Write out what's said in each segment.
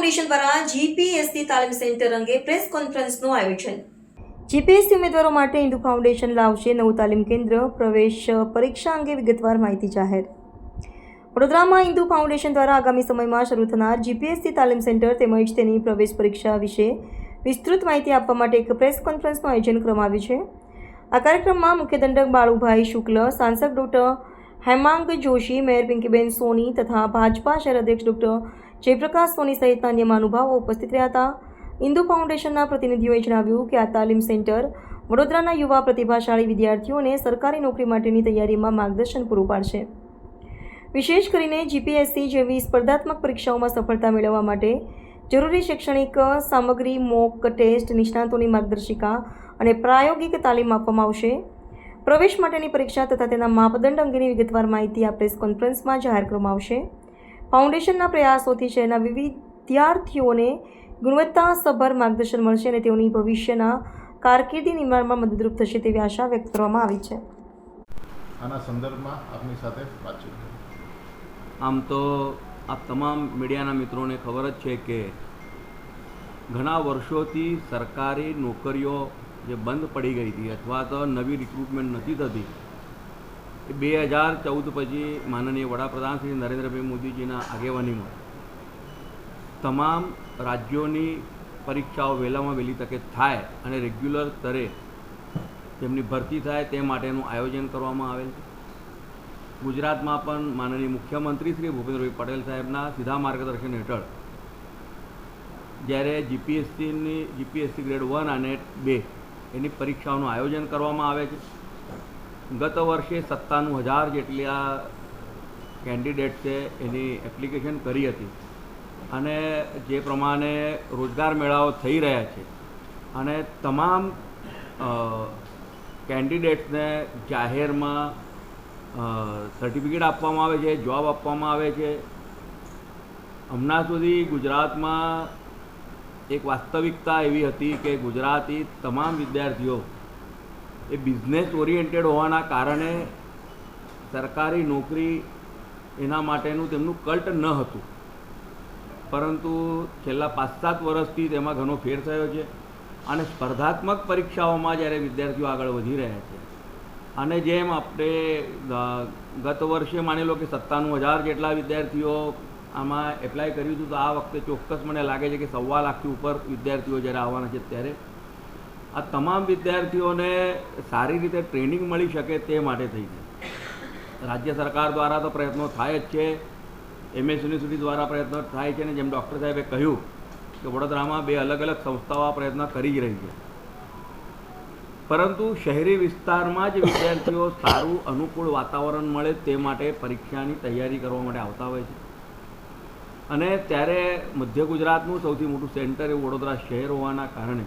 Foundation દ્વારા GPSC તાલીમ centre અંગે પ્રેસ કોન્ફરન્સનું આયોજન. જીપીએસસી ઉમેદવારો માટે હિન્દુ ફાઉન્ડેશન લાવશે નવું તાલીમ કેન્દ્ર, પ્રવેશ પરીક્ષા અંગે વિગતવાર માહિતી જાહેર. વડોદરામાં હિન્દુ ફાઉન્ડેશન દ્વારા આગામી સમયમાં શરૂ થનાર જીપીએસસી તાલીમ સેન્ટર તેમજ તેની પ્રવેશ પરીક્ષા વિશે વિસ્તૃત માહિતી આપવા માટે એક પ્રેસ કોન્ફરન્સનું આયોજન કરવામાં આવ્યું છે. આ કાર્યક્રમમાં મુખ્ય દંડક બાળુભાઈ શુક્લ, સાંસદ ડૉક્ટર હેમાંગ જોશી, મેયર પિંકીબેન સોની તથા ભાજપા શહેર અધ્યક્ષ ડૉક્ટર જયપ્રકાશ સોની સહિતના અન્ય મહાનુભાવો ઉપસ્થિત રહ્યા હતા. હિન્દુ ફાઉન્ડેશનના પ્રતિનિધિઓએ જણાવ્યું કે આ તાલીમ સેન્ટર વડોદરાના યુવા પ્રતિભાશાળી વિદ્યાર્થીઓને સરકારી નોકરી માટેની તૈયારીમાં માર્ગદર્શન પૂરું પાડશે. વિશેષ કરીને જીપીએસસી જેવી સ્પર્ધાત્મક પરીક્ષાઓમાં સફળતા મેળવવા માટે જરૂરી શૈક્ષણિક સામગ્રી, મોક, ટેસ્ટ, નિષ્ણાતોની માર્ગદર્શિકા અને પ્રાયોગિક તાલીમ આપવામાં આવશે. પ્રવેશ માટેની પરીક્ષા તથા તેના માપદંડ અંગેની વિગતવાર માહિતી આ પ્રેસ કોન્ફરન્સમાં જાહેર કરવામાં આવશે. ફાઉન્ડેશનના પ્રયાસોથી શહેરના વિદ્યાર્થીઓને ગુણવત્તાસભર માર્ગદર્શન મળશે અને તેઓની ભવિષ્યના કારકિર્દી નિર્માણમાં મદદરૂપ થશે તેવી આશા વ્યક્ત કરવામાં આવી છે. આના સંદર્ભમાં આપની સાથે વાતચીત આમ તો આપ તમામ મીડિયાના મિત્રોને ખબર જ છે કે ઘણા વર્ષોથી સરકારી નોકરીઓ જે બંધ પડી ગઈ હતી અથવા તો નવી રિક્રુટમેન્ટ નથી થતી બે હજાર ચૌદ પછી માનનીય વડાપ્રધાન શ્રી નરેન્દ્રભાઈ મોદીજીના આગેવાનીમાં તમામ રાજ્યોની પરીક્ષાઓ વહેલામાં વહેલી તકે થાય અને રેગ્યુલર સ્તરે તેમની ભરતી થાય તે માટેનું આયોજન કરવામાં આવેલ છે. ગુજરાતમાં પણ માનનીય મુખ્યમંત્રી શ્રી ભૂપેન્દ્રભાઈ પટેલ સાહેબના સીધા માર્ગદર્શન હેઠળ જ્યારે જીપીએસસીની, જીપીએસસી ગ્રેડ વન અને બે એની પરીક્ષાઓનું આયોજન કરવામાં આવે છે. ગત વર્ષે સત્તાણું હજાર જેટલી આ કેન્ડિડેટ છે એની એપ્લિકેશન કરી હતી. અને જે પ્રમાણે રોજગાર મેળાઓ થઈ રહ્યા છે. અને તમામ કેન્ડિડેટ્સને જાહેરમાં સર્ટિફિકેટ આપવામાં આવે છે જોબ આપવામાં આવે છે. હમણાં સુધી ગુજરાતમાં એક વાસ્તવિકતા એવી હતી કે ગુજરાતી તમામ વિદ્યાર્થીઓ એ બિઝનેસ ઓરિએન્ટેડ હોવાના કારણે સરકારી નોકરી એના માટેનું તેમનું કલ્ટ ન હતું. પરંતુ છેલ્લા પાંચ સાત વર્ષથી તેમાં ઘણો ફેર થયો છે અને સ્પર્ધાત્મક પરીક્ષાઓમાં જ્યારે વિદ્યાર્થીઓ આગળ વધી રહ્યા છે. અને જેમ આપણે ગત વર્ષે માની લો કે સત્તાણું હજાર જેટલા વિદ્યાર્થીઓ આમાં એપ્લાય કર્યું હતું, તો આ વખતે ચોક્કસ મને લાગે છે કે સવા લાખથી ઉપર વિદ્યાર્થીઓ જ્યારે આવવાના છે ત્યારે આ તમામ વિદ્યાર્થીઓને સારી રીતે ટ્રેનિંગ મળી શકે તે માટે થઈ છે. રાજ્ય સરકાર દ્વારા તો પ્રયત્નો થાય જ છે. એમએસ યુનિવર્સિટી દ્વારા પ્રયત્નો થાય છે અને જેમ ડૉક્ટર સાહેબે કહ્યું કે વડોદરામાં બે અલગ અલગ સંસ્થાઓ આ પ્રયત્ન કરી જ રહી છે. પરંતુ શહેરી વિસ્તારમાં જ વિદ્યાર્થીઓ સારું અનુકૂળ વાતાવરણ મળે તે માટે પરીક્ષાની તૈયારી કરવા માટે આવતા હોય છે. અને ત્યારે મધ્ય ગુજરાતનું સૌથી મોટું સેન્ટર એ વડોદરા શહેર હોવાના કારણે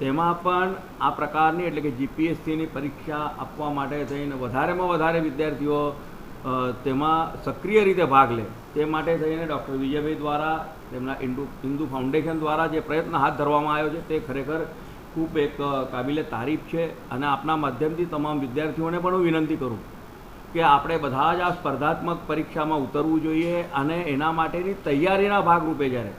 તેમાં પણ આ પ્રકારની એટલે કે જીપીએસસીની પરીક્ષા આપવા માટે થઈને વધારેમાં વધારે વિદ્યાર્થીઓ તેમાં સક્રિય રીતે ભાગ લે. તે માટે થઈને ડૉક્ટર વિજયભાઈ દ્વારા, તેમના ઇન્ડુ હિન્દુ ફાઉન્ડેશન દ્વારા જે પ્રયત્ન હાથ ધરવામાં આવ્યો છે તે ખરેખર ખૂબ એક કાબિલે તારીફ છે અને આપના માધ્યમથી તમામ વિદ્યાર્થીઓને પણ હું વિનંતી કરું કે આપણે બધા જ આ સ્પર્ધાત્મક પરીક્ષામાં ઉતરવું જોઈએ અને એના માટેની તૈયારીના ભાગરૂપે જ્યારે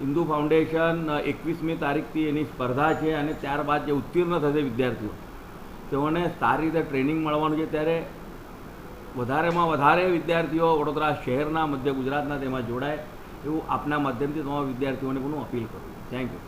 હિન્દુ ફાઉન્ડેશન એકવીસમી તારીખથી એની સ્પર્ધા છે અને ત્યારબાદ જે ઉત્તીર્ણ થશે વિદ્યાર્થીઓ. તેઓને સારી રીતે ટ્રેનિંગ મળવાનું છે ત્યારે વધારેમાં વધારે વિદ્યાર્થીઓ વડોદરા શહેરના મધ્ય ગુજરાતના તેમાં જોડાય એવું આપના માધ્યમથી તમામ વિદ્યાર્થીઓને પણ હું અપીલ કરું થેન્ક યુ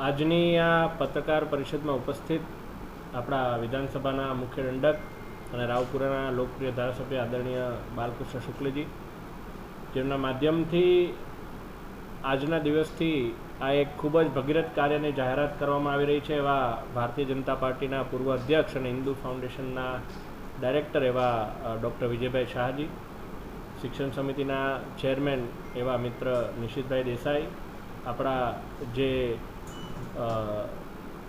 આજની આ પત્રકાર પરિષદમાં ઉપસ્થિત આપણા વિધાનસભાના મુખ્ય દંડક અને રાવપુરાના લોકપ્રિય ધારાસભ્ય આદરણીય બાલકૃષ્ણ શુક્લજી. જેમના માધ્યમથી આજના દિવસથી આ એક ખૂબ જ ભગીરથ કાર્યની જાહેરાત કરવામાં આવી રહી છે એવા ભારતીય જનતા પાર્ટીના પૂર્વ અધ્યક્ષ અને હિન્દુ ફાઉન્ડેશનના ડાયરેક્ટર એવા ડૉક્ટર વિજયભાઈ શાહજી, શિક્ષણ સમિતિના ચેરમેન એવા મિત્ર નિશિતભાઈ દેસાઈ, આપણા જે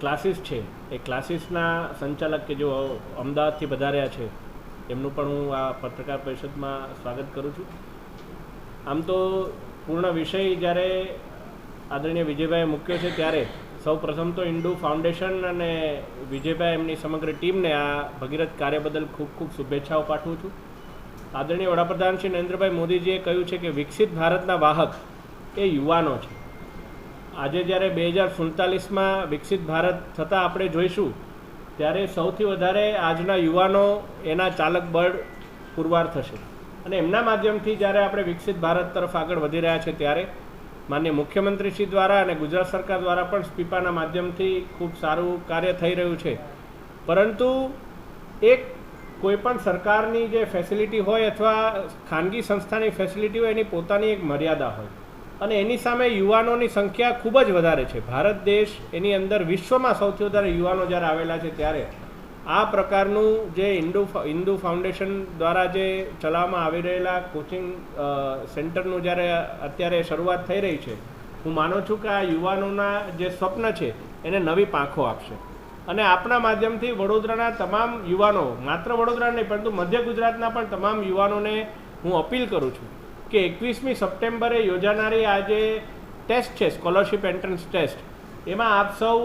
ક્લાસીસ છે. એ ક્લાસીસના સંચાલક કે જો અમદાવાદથી વધાર્યા છે, એમનું પણ હું આ પત્રકાર પરિષદમાં સ્વાગત કરું છું. આમ તો પૂર્ણ વિષય જ્યારે આદરણીય વિજયભાઈએ મૂક્યો છે, ત્યારે સૌ પ્રથમ તો ઇન્ડુ ફાઉન્ડેશન અને વિજયભાઈ એમની સમગ્ર ટીમને આ ભગીરથ કાર્ય બદલ ખૂબ ખૂબ શુભેચ્છાઓ પાઠવું છું. આદરણીય વડાપ્રધાન શ્રી નરેન્દ્રભાઈ મોદીજીએ કહ્યું છે કે વિકસિત ભારતના વાહક એ યુવાનો છે. આજે જ્યારે બે હજાર સુડતાલીસમાં વિકસિત ભારત થતાં આપણે જોઈશું, ત્યારે સૌથી વધારે આજના યુવાનો એના ચાલક બળ પુરવાર થશે. અને એમના માધ્યમથી જ્યારે આપણે વિકસિત ભારત તરફ આગળ વધી રહ્યા છે ત્યારે, માન્ય મુખ્યમંત્રીશ્રી દ્વારા અને ગુજરાત સરકાર દ્વારા પણ સ્પીપાના માધ્યમથી ખૂબ સારું કાર્ય થઈ રહ્યું છે. પરંતુ એક કોઈપણ સરકારની જે ફેસિલિટી હોય અથવા ખાનગી સંસ્થાની ફેસિલિટી હોય, એની પોતાની એક મર્યાદા હોય. અને એની સામે યુવાનોની સંખ્યા ખૂબ જ વધારે છે. ભારત દેશ એની અંદર વિશ્વમાં સૌથી વધારે યુવાનો જ્યારે આવેલા છે ત્યારે આ પ્રકારનું જે હિન્દુ હિન્દુ ફાઉન્ડેશન દ્વારા જે ચલાવવામાં આવી રહેલા કોચિંગ સેન્ટરનું જ્યારે અત્યારે શરૂઆત થઈ રહી છે, હું માનું છું કે આ યુવાનોના જે સ્વપ્ન છે એને નવી પાંખો આપશે. અને આપણા માધ્યમથી વડોદરાના તમામ યુવાનો, માત્ર વડોદરા નહીં, પરંતુ મધ્ય ગુજરાતના પણ તમામ યુવાનોને હું અપીલ કરું છું કે એકવીસમી સપ્ટેમ્બરે યોજાનારી આ જે ટેસ્ટ છે, સ્કોલરશિપ એન્ટ્રન્સ ટેસ્ટ, એમાં આપ સૌ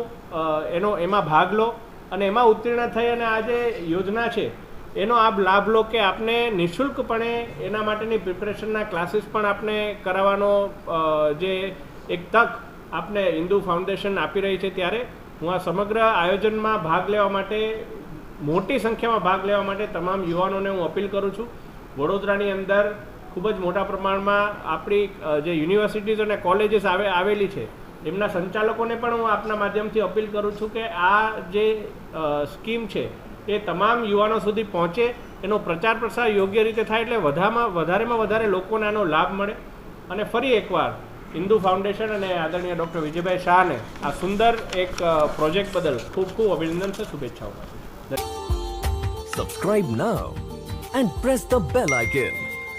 એનો, એમાં ભાગ લો અને એમાં ઉત્તીર્ણ થઈ અને આ જે યોજના છે, એનો આપ લાભ લો કે આપને નિઃશુલ્કપણે એના માટેની પ્રિપરેશનના ક્લાસીસ પણ આપને કરાવવાનો જે એક તક આપને હિન્દુ ફાઉન્ડેશન આપી રહી છે ત્યારે હું આ સમગ્ર આયોજનમાં ભાગ લેવા માટે, મોટી સંખ્યામાં ભાગ લેવા માટે તમામ યુવાનોને હું અપીલ કરું છું. વડોદરાની અંદર ખૂબ જ મોટા પ્રમાણમાં આપણી જે યુનિવર્સિટીઝ અને કોલેજીસ આવે, આવેલી છે, એમના સંચાલકોને પણ હું આપના માધ્યમથી અપીલ કરું છું કે આ જે સ્કીમ છે, એ તમામ યુવાનો સુધી પહોંચે, એનો પ્રચાર પ્રસાર યોગ્ય રીતે થાય એટલે વધામાં, વધારેમાં વધારે લોકોને આનો લાભ મળે અને ફરી એકવાર, હિન્દુ ફાઉન્ડેશન અને આદરણીય ડૉક્ટર વિજયભાઈ શાહને આ સુંદર એક પ્રોજેક્ટ બદલ ખૂબ ખૂબ અભિનંદન છે શુભેચ્છાઓ Subscribe now and press the bell icon.